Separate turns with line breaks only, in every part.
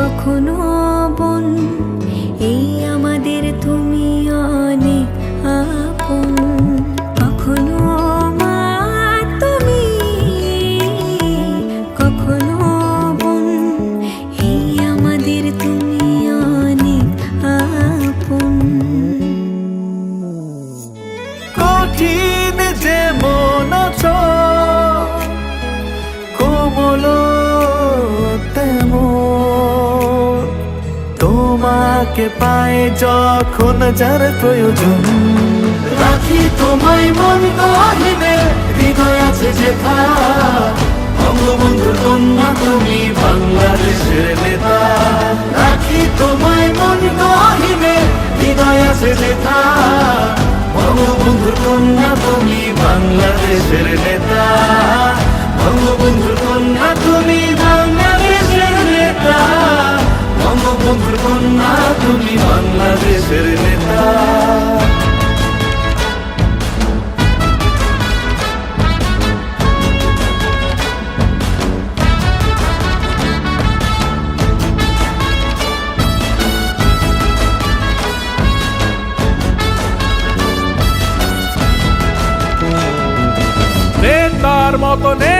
কখনো বন এই
তোমাকে পায় যখন যার প্রয়োজন। রাখি তোমায় মন গহিনে, হৃদয় আছে যেথা বঙ্গবন্ধুর কন্যা, তুমি বাংলাদেশের নেতা। রাখি তোমায় মন গহিনে, হৃদয় আছে যেথা বঙ্গবন্ধুর কন্যা, তুমি বাংলাদেশের তুমি বাংলাদেশের নেতা।
মতো নেতা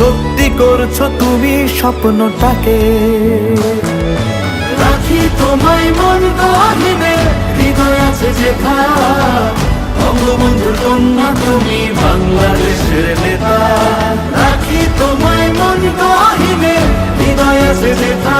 সত্যি করছ তুমি স্বপ্নটাকে। রাখি তোমায় মন গহিনে, হৃদয় আছে বঙ্গবন্ধুর কন্যা তুমি বাংলাদেশের নেতা। রাখি তোমায় মন গহিনে, হৃদয় আছে যেথা